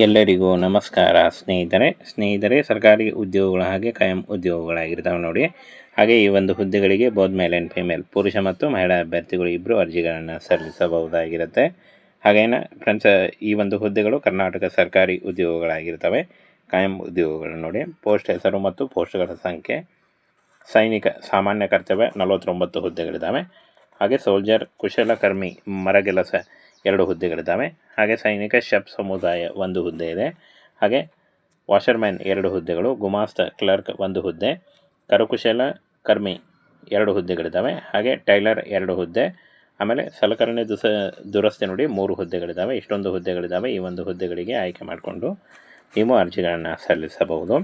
ಎಲ್ಲರಿಗೂ ನಮಸ್ಕಾರ. ಸ್ನೇಹಿತರೆ ಸ್ನೇಹಿತರೆ, ಸರ್ಕಾರಿ ಉದ್ಯೋಗಗಳ ಹಾಗೆ ಕಾಯಂ ಉದ್ಯೋಗಗಳಾಗಿರ್ತಾವೆ ನೋಡಿ. ಹಾಗೆ ಈ ಒಂದು ಹುದ್ದೆಗಳಿಗೆ ಬೋದ್ ಮೇಲ್ ಆ್ಯಂಡ್ ಫಿಮೇಲ್ ಪುರುಷ ಮತ್ತು ಮಹಿಳಾ ಅಭ್ಯರ್ಥಿಗಳು ಇಬ್ಬರು ಅರ್ಜಿಗಳನ್ನು ಸಲ್ಲಿಸಬಹುದಾಗಿರುತ್ತೆ. ಹಾಗೇನ ಫ್ರೆಂಡ್ಸ್, ಈ ಒಂದು ಹುದ್ದೆಗಳು ಕರ್ನಾಟಕ ಸರ್ಕಾರಿ ಉದ್ಯೋಗಗಳಾಗಿರ್ತವೆ. ಕಾಯಂ ಉದ್ಯೋಗಗಳು ನೋಡಿ. ಪೋಸ್ಟ್ ಹೆಸರು ಮತ್ತು ಪೋಸ್ಟ್ಗಳ ಸಂಖ್ಯೆ, ಸೈನಿಕ, ಸಾಮಾನ್ಯ ಕರ್ತವ್ಯ ನಲವತ್ತೊಂಬತ್ತು ಹುದ್ದೆಗಳಿದ್ದಾವೆ. ಹಾಗೆ ಸೋಲ್ಜರ್ ಕುಶಲಕರ್ಮಿ, ಮರಗೆಲಸ ಎರಡು ಹುದ್ದೆಗಳಿದ್ದಾವೆ. ಹಾಗೆ ಸೈನಿಕ ಶಬ್ ಸಮುದಾಯ ಒಂದು ಹುದ್ದೆ ಇದೆ. ಹಾಗೆ ವಾಷರ್ಮ್ಯಾನ್ ಎರಡು ಹುದ್ದೆಗಳು, ಗುಮಾಸ್ತ ಕ್ಲರ್ಕ್ ಒಂದು ಹುದ್ದೆ, ಕರಕುಶಲ ಕರ್ಮಿ ಎರಡು ಹುದ್ದೆಗಳಿದ್ದಾವೆ. ಹಾಗೆ ಟೈಲರ್ ಎರಡು ಹುದ್ದೆ, ಆಮೇಲೆ ಸಲಕರಣೆ ದುಸ, ದುರಸ್ತಿ ನೋಡಿ ಮೂರು ಹುದ್ದೆಗಳಿದ್ದಾವೆ. ಇಷ್ಟೊಂದು ಹುದ್ದೆಗಳಿದ್ದಾವೆ. ಈ ಒಂದು ಹುದ್ದೆಗಳಿಗೆ ಆಯ್ಕೆ ಮಾಡಿಕೊಂಡು ನೀವು ಅರ್ಜಿಗಳನ್ನು ಸಲ್ಲಿಸಬಹುದು.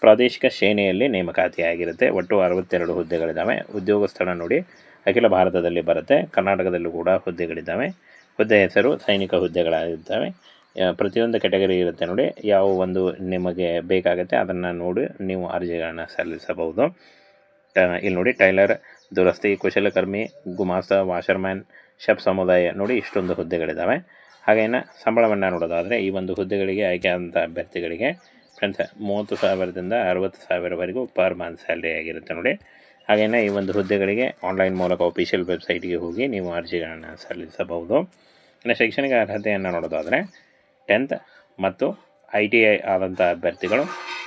ಪ್ರಾದೇಶಿಕ ಸೇನೆಯಲ್ಲಿ ನೇಮಕಾತಿಯಾಗಿರುತ್ತೆ. ಒಟ್ಟು ಅರವತ್ತೆರಡು ಹುದ್ದೆಗಳಿದ್ದಾವೆ. ಉದ್ಯೋಗ ಸ್ಥಳ ನೋಡಿ ಅಖಿಲ ಭಾರತದಲ್ಲಿ ಬರುತ್ತೆ. ಕರ್ನಾಟಕದಲ್ಲೂ ಕೂಡ ಹುದ್ದೆಗಳಿದ್ದಾವೆ. ಹುದ್ದೆ ಹೆಸರು ಸೈನಿಕ ಹುದ್ದೆಗಳಾಗಿರ್ತವೆ ಪ್ರತಿಯೊಂದು ಕೆಟಗರಿ ಇರುತ್ತೆ ನೋಡಿ. ಯಾವ ಒಂದು ನಿಮಗೆ ಬೇಕಾಗುತ್ತೆ ಅದನ್ನು ನೋಡಿ ನೀವು ಅರ್ಜಿಗಳನ್ನು ಸಲ್ಲಿಸಬಹುದು. ಇಲ್ಲಿ ನೋಡಿ ಟೈಲರ್, ದುರಸ್ತಿ, ಕುಶಲಕರ್ಮಿ, ಗುಮಾಸ್ತ, ವಾಷರ್ಮ್ಯಾನ್ ಶಬ್ ಸಮುದಾಯ ನೋಡಿ ಇಷ್ಟೊಂದು ಹುದ್ದೆಗಳಿದ್ದಾವೆ ಹಾಗೇನ ಸಂಬಳವನ್ನು ನೋಡೋದಾದರೆ ಈ ಒಂದು ಹುದ್ದೆಗಳಿಗೆ ಆಯ್ಕೆಯಾದಂಥ ಅಭ್ಯರ್ಥಿಗಳಿಗೆ ಫ್ರೆಂಡ್ಸ್ ಮೂವತ್ತು ಸಾವಿರದಿಂದ ಅರವತ್ತು ಸಾವಿರವರೆಗೂ ಪರ್ ಮಂತ್ ಸ್ಯಾಲ್ರಿ ಆಗಿರುತ್ತೆ ನೋಡಿ. ಹಾಗೇನ ಈ ಒಂದು ಹುದ್ದೆಗಳಿಗೆ ಆನ್ಲೈನ್ ಮೂಲಕ ಅಫಿಷಿಯಲ್ ವೆಬ್ಸೈಟ್ಗೆ ಹೋಗಿ ನೀವು ಅರ್ಜಿಗಳನ್ನು ಸಲ್ಲಿಸಬಹುದು. ಇನ್ನು ಶೈಕ್ಷಣಿಕ ಅರ್ಹತೆಯನ್ನು ನೋಡೋದಾದರೆ ಟೆಂತ್ ಮತ್ತು ಐ ಟಿ ಐ ಆದಂಥ ಅಭ್ಯರ್ಥಿಗಳು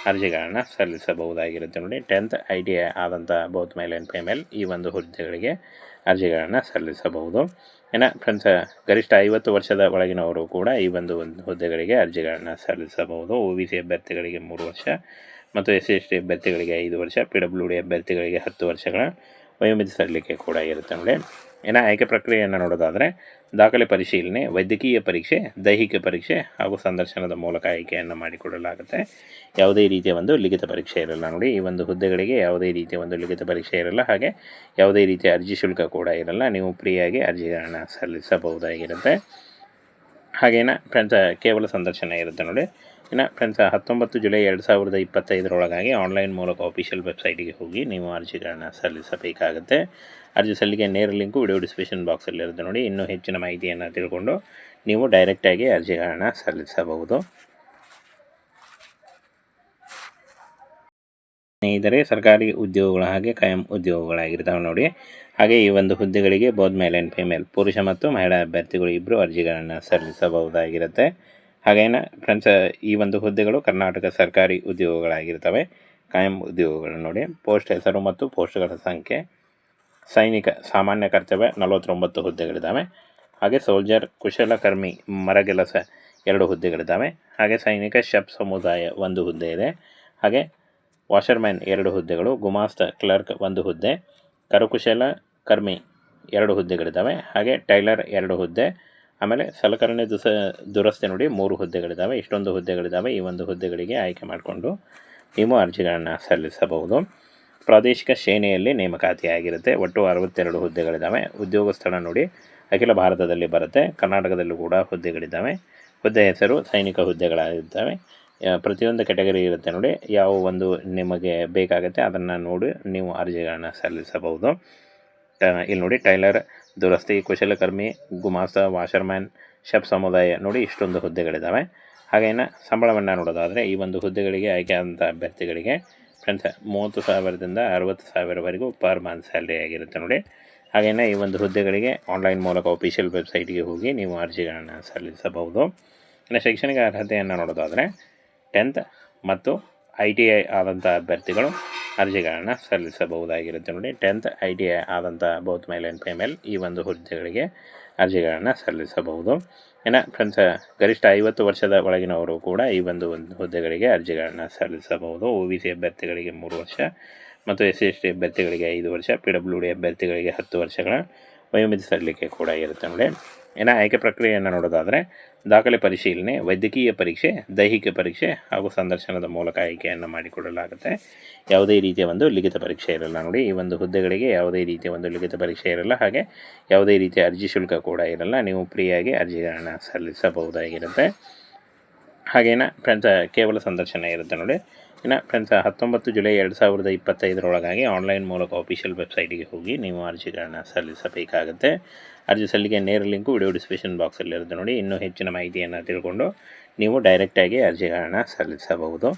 ಅರ್ಜಿಗಳನ್ನು ಸಲ್ಲಿಸಬಹುದಾಗಿರುತ್ತೆ ನೋಡಿ. ಟೆಂತ್ ಐ ಟಿ ಐ ಆದಂಥ ಬೌತ್ ಮೇಲ್ ಆ್ಯಂಡ್ ಫಿಮೇಲ್ ಈ ಒಂದು ಹುದ್ದೆಗಳಿಗೆ ಅರ್ಜಿಗಳನ್ನು ಸಲ್ಲಿಸಬಹುದು. ಏನ ಫ್ರೆಂಡ್ಸ್ ಗರಿಷ್ಠ ಐವತ್ತು ವರ್ಷದ ಒಳಗಿನವರು ಕೂಡ ಈ ಒಂದು ಹುದ್ದೆಗಳಿಗೆ ಅರ್ಜಿಗಳನ್ನು ಸಲ್ಲಿಸಬಹುದು. ಒ ಬಿ ಸಿ ಅಭ್ಯರ್ಥಿಗಳಿಗೆ ಮೂರು ವರ್ಷ ಮತ್ತು ಎಸ್ ಸಿ ಎಸ್ ಟಿ ಅಭ್ಯರ್ಥಿಗಳಿಗೆ ಐದು ವರ್ಷ ಪಿ ಡಬ್ಲ್ಯೂ ಡಿ ಅಭ್ಯರ್ಥಿಗಳಿಗೆ ಹತ್ತು ವರ್ಷಗಳ ವಯೋಮಿತಿ ಸಲ್ಲಿಕೆ ಕೂಡ ಇರುತ್ತೆ ನೋಡಿ. ಇನ್ನು ಆಯ್ಕೆ ಪ್ರಕ್ರಿಯೆಯನ್ನು ನೋಡೋದಾದರೆ ದಾಖಲೆ ಪರಿಶೀಲನೆ, ವೈದ್ಯಕೀಯ ಪರೀಕ್ಷೆ, ದೈಹಿಕ ಪರೀಕ್ಷೆ ಹಾಗೂ ಸಂದರ್ಶನದ ಮೂಲಕ ಆಯ್ಕೆಯನ್ನು ಮಾಡಿಕೊಡಲಾಗುತ್ತೆ. ಯಾವುದೇ ರೀತಿಯ ಒಂದು ಲಿಖಿತ ಪರೀಕ್ಷೆ ಇರಲ್ಲ ನೋಡಿ. ಈ ಒಂದು ಹುದ್ದೆಗಳಿಗೆ ಯಾವುದೇ ರೀತಿಯ ಒಂದು ಲಿಖಿತ ಪರೀಕ್ಷೆ ಇರಲ್ಲ. ಹಾಗೆ ಯಾವುದೇ ರೀತಿಯ ಅರ್ಜಿ ಶುಲ್ಕ ಕೂಡ ಇರಲ್ಲ. ನೀವು ಫ್ರೀಯಾಗಿ ಅರ್ಜಿಗಳನ್ನು ಸಲ್ಲಿಸಬಹುದಾಗಿರುತ್ತೆ. ಹಾಗೇನ, ಫ್ರೆಂಡ್ಸ್, ಕೇವಲ ಸಂದರ್ಶನ ಇರುತ್ತೆ ನೋಡಿ. ಇನ್ನು ಫ್ರೆಂಡ್ಸ್, ಹತ್ತೊಂಬತ್ತು ಜುಲೈ ಎರಡು ಸಾವಿರದ ಇಪ್ಪತ್ತೈದರೊಳಗಾಗಿ ಆನ್ಲೈನ್ ಮೂಲಕ ಅಫಿಷಿಯಲ್ ವೆಬ್ಸೈಟಿಗೆ ಹೋಗಿ ನೀವು ಅರ್ಜಿಗಳನ್ನು ಸಲ್ಲಿಸಬೇಕಾಗುತ್ತೆ. ಅರ್ಜಿ ಸಲ್ಲಿಕೆ ನೇರ ಲಿಂಕು ವಿಡಿಯೋ ಡಿಸ್ಕ್ರಿಪ್ಷನ್ ಬಾಕ್ಸಲ್ಲಿರುತ್ತೆ ನೋಡಿ. ಇನ್ನೂ ಹೆಚ್ಚಿನ ಮಾಹಿತಿಯನ್ನು ತಿಳ್ಕೊಂಡು ನೀವು ಡೈರೆಕ್ಟಾಗಿ ಅರ್ಜಿಗಳನ್ನು ಸಲ್ಲಿಸಬಹುದು. ಸ್ನೇಹಿತರೆ, ಸರ್ಕಾರಿ ಉದ್ಯೋಗಗಳ ಹಾಗೆ ಕಾಯಂ ಉದ್ಯೋಗಗಳಾಗಿರ್ತವೆ ನೋಡಿ. ಹಾಗೆ ಈ ಒಂದು ಹುದ್ದೆಗಳಿಗೆ ಬೋತ್ ಮೇಲ್ ಆ್ಯಂಡ್ ಫಿಮೇಲ್ ಪುರುಷ ಮತ್ತು ಮಹಿಳಾ ಅಭ್ಯರ್ಥಿಗಳು ಇಬ್ಬರು ಅರ್ಜಿಗಳನ್ನು ಸಲ್ಲಿಸಬಹುದಾಗಿರುತ್ತೆ. ಹಾಗೇನ ಫ್ರೆಂಡ್ಸ್ ಈ ಒಂದು ಹುದ್ದೆಗಳು ಕರ್ನಾಟಕ ಸರ್ಕಾರಿ ಉದ್ಯೋಗಗಳಾಗಿರ್ತವೆ. ಕಾಯಂ ಉದ್ಯೋಗಗಳು ನೋಡಿ. ಪೋಸ್ಟ್ ಹೆಸರು ಮತ್ತು ಪೋಸ್ಟ್ಗಳ ಸಂಖ್ಯೆ. ಸೈನಿಕ ಸಾಮಾನ್ಯ ಕರ್ತವ್ಯ ನಲವತ್ತೊಂಬತ್ತು ಹುದ್ದೆಗಳಿದ್ದಾವೆ. ಹಾಗೆ ಸೋಲ್ಜರ್ ಕುಶಲಕರ್ಮಿ, ಮರಗೆಲಸ ಎರಡು ಹುದ್ದೆಗಳಿದ್ದಾವೆ. ಹಾಗೆ ಸೈನಿಕ, ಶಬ್ ಸಮುದಾಯ ಒಂದು ಹುದ್ದೆ ಇದೆ. ಹಾಗೆ ವಾಷರ್ಮ್ಯಾನ್ ಎರಡು ಹುದ್ದೆಗಳು, ಗುಮಾಸ್ತ ಕ್ಲರ್ಕ್ ಒಂದು ಹುದ್ದೆ, ಕರಕುಶಲ ಕರ್ಮಿ ಎರಡು ಹುದ್ದೆಗಳಿದ್ದಾವೆ. ಹಾಗೆ ಟೈಲರ್ ಎರಡು ಹುದ್ದೆ, ಆಮೇಲೆ ಸಲಕರಣೆ ದುಸ, ದುರಸ್ತಿ ನೋಡಿ ಮೂರು ಹುದ್ದೆಗಳಿದ್ದಾವೆ. ಇಷ್ಟೊಂದು ಹುದ್ದೆಗಳಿದ್ದಾವೆ. ಈ ಒಂದು ಹುದ್ದೆಗಳಿಗೆ ಆಯ್ಕೆ ಮಾಡಿಕೊಂಡು ನೀವು ಅರ್ಜಿಗಳನ್ನು ಸಲ್ಲಿಸಬಹುದು. ಪ್ರಾದೇಶಿಕ ಸೇನೆಯಲ್ಲಿ ನೇಮಕಾತಿಯಾಗಿರುತ್ತೆ. ಒಟ್ಟು ಅರವತ್ತೆರಡು ಹುದ್ದೆಗಳಿದ್ದಾವೆ. ಉದ್ಯೋಗ ಸ್ಥಳ ನೋಡಿ ಅಖಿಲ ಭಾರತದಲ್ಲಿ ಬರುತ್ತೆ. ಕರ್ನಾಟಕದಲ್ಲೂ ಕೂಡ ಹುದ್ದೆಗಳಿದ್ದಾವೆ. ಹುದ್ದೆ ಹೆಸರು ಸೈನಿಕ ಹುದ್ದೆಗಳಾಗಿರ್ತವೆ ಪ್ರತಿಯೊಂದು ಕೆಟಗರಿ ಇರುತ್ತೆ ನೋಡಿ. ಯಾವ ಒಂದು ನಿಮಗೆ ಬೇಕಾಗುತ್ತೆ ಅದನ್ನು ನೋಡಿ ನೀವು ಅರ್ಜಿಗಳನ್ನು ಸಲ್ಲಿಸಬಹುದು. ಇಲ್ಲಿ ನೋಡಿ ಟೈಲರ್, ದುರಸ್ತಿ, ಕುಶಲಕರ್ಮಿ, ಗುಮಾಸ್ತ, ವಾಷರ್ಮ್ಯಾನ್, ಶಬ್ ಸಮುದಾಯ ನೋಡಿ ಇಷ್ಟೊಂದು ಹುದ್ದೆಗಳಿದ್ದಾವೆ. ಹಾಗೇನ ಸಂಬಳವನ್ನು ನೋಡೋದಾದರೆ ಈ ಒಂದು ಹುದ್ದೆಗಳಿಗೆ ಆಯ್ಕೆಯಾದಂಥ ಅಭ್ಯರ್ಥಿಗಳಿಗೆ ಫ್ರೆಂಡ್ಸ್ ಮೂವತ್ತು ಸಾವಿರದಿಂದ ಅರವತ್ತು ಸಾವಿರವರೆಗೂ ಪರ್ ಮಂತ್ ಸ್ಯಾಲ್ರಿ ಆಗಿರುತ್ತೆ ನೋಡಿ. ಹಾಗೆಯೇ ಈ ಒಂದು ಹುದ್ದೆಗಳಿಗೆ ಆನ್ಲೈನ್ ಮೂಲಕ ಅಫಿಷಿಯಲ್ ವೆಬ್ಸೈಟ್ಗೆ ಹೋಗಿ ನೀವು ಅರ್ಜಿಗಳನ್ನು ಸಲ್ಲಿಸಬಹುದು. ಇನ್ನು ಶೈಕ್ಷಣಿಕ ಅರ್ಹತೆಯನ್ನು ನೋಡೋದಾದರೆ ಟೆಂತ್ ಮತ್ತು ಐ ಟಿ ಐ ಆದಂಥ ಅಭ್ಯರ್ಥಿಗಳು ಅರ್ಜಿಗಳನ್ನು ಸಲ್ಲಿಸಬಹುದಾಗಿರುತ್ತೆ ನೋಡಿ. ಟೆಂತ್ ಐ ಟಿ ಐ ಆದಂಥ ಬೌತ್ ಮೇಲ್ ಆ್ಯಂಡ್ ಈ ಒಂದು ಹುದ್ದೆಗಳಿಗೆ ಅರ್ಜಿಗಳನ್ನು ಸಲ್ಲಿಸಬಹುದು. ಇನ್ನು ಫ್ರೆಂಡ್ಸ್, ಗರಿಷ್ಠ ಐವತ್ತು ವರ್ಷದ ಒಳಗಿನವರು ಕೂಡ ಈ ಒಂದು ಒಂದು ಹುದ್ದೆಗಳಿಗೆ ಅರ್ಜಿಗಳನ್ನು ಸಲ್ಲಿಸಬಹುದು. ಒ ಬಿ ಸಿ ಅಭ್ಯರ್ಥಿಗಳಿಗೆ ಮೂರು ವರ್ಷ ಮತ್ತು ಎಸ್ ಸಿ ಎಸ್ ಟಿ ಅಭ್ಯರ್ಥಿಗಳಿಗೆ ಐದು ವರ್ಷ, ಪಿ ಡಬ್ಲ್ಯೂ ಡಿ ಅಭ್ಯರ್ಥಿಗಳಿಗೆ ಹತ್ತು ವರ್ಷಗಳ ವಯೋಮಿತಿ ಸಲ್ಲಿಕೆ ಕೂಡ ಇರುತ್ತೆ ನೋಡಿ. ಇನ್ನು ಆಯ್ಕೆ ಪ್ರಕ್ರಿಯೆಯನ್ನು ನೋಡೋದಾದರೆ ದಾಖಲೆ ಪರಿಶೀಲನೆ, ವೈದ್ಯಕೀಯ ಪರೀಕ್ಷೆ, ದೈಹಿಕ ಪರೀಕ್ಷೆ ಹಾಗೂ ಸಂದರ್ಶನದ ಮೂಲಕ ಆಯ್ಕೆಯನ್ನು ಮಾಡಿಕೊಡಲಾಗುತ್ತೆ. ಯಾವುದೇ ರೀತಿಯ ಒಂದು ಲಿಖಿತ ಪರೀಕ್ಷೆ ಇರಲ್ಲ ನೋಡಿ. ಈ ಒಂದು ಹುದ್ದೆಗಳಿಗೆ ಯಾವುದೇ ರೀತಿಯ ಒಂದು ಲಿಖಿತ ಪರೀಕ್ಷೆ ಇರಲ್ಲ. ಹಾಗೆ ಯಾವುದೇ ರೀತಿಯ ಅರ್ಜಿ ಶುಲ್ಕ ಕೂಡ ಇರಲ್ಲ. ನೀವು ಫ್ರೀಯಾಗಿ ಅರ್ಜಿಗಳನ್ನು ಸಲ್ಲಿಸಬಹುದಾಗಿರುತ್ತೆ. ಹಾಗೇನ ಫ್ರೆಂಡ್ಸ್ ಕೇವಲ ಸಂದರ್ಶನ ಇರುತ್ತೆ ನೋಡಿ. ಇನ್ನು ಫ್ರೆಂಡ್ಸ್ ಹತ್ತೊಂಬತ್ತು ಜುಲೈ ಎರಡು ಸಾವಿರದ ಇಪ್ಪತ್ತೈದರೊಳಗಾಗಿ ಆನ್ಲೈನ್ ಮೂಲಕ ಅಫಿಷಿಯಲ್ ವೆಬ್ಸೈಟಿಗೆ ಹೋಗಿ ನೀವು ಅರ್ಜಿಗಳನ್ನು ಸಲ್ಲಿಸಬೇಕಾಗುತ್ತೆ. ಅರ್ಜಿ ಸಲ್ಲಿಗೆ ನೇರ ಲಿಂಕು ವಿಡಿಯೋ ಡಿಸ್ಕ್ರಿಪ್ಷನ್ ಬಾಕ್ಸಲ್ಲಿರುತ್ತೆ ನೋಡಿ. ಇನ್ನೂ ಹೆಚ್ಚಿನ ಮಾಹಿತಿಯನ್ನು ತಿಳ್ಕೊಂಡು ನೀವು ಡೈರೆಕ್ಟಾಗಿ ಅರ್ಜಿಗಳನ್ನು ಸಲ್ಲಿಸಬಹುದು.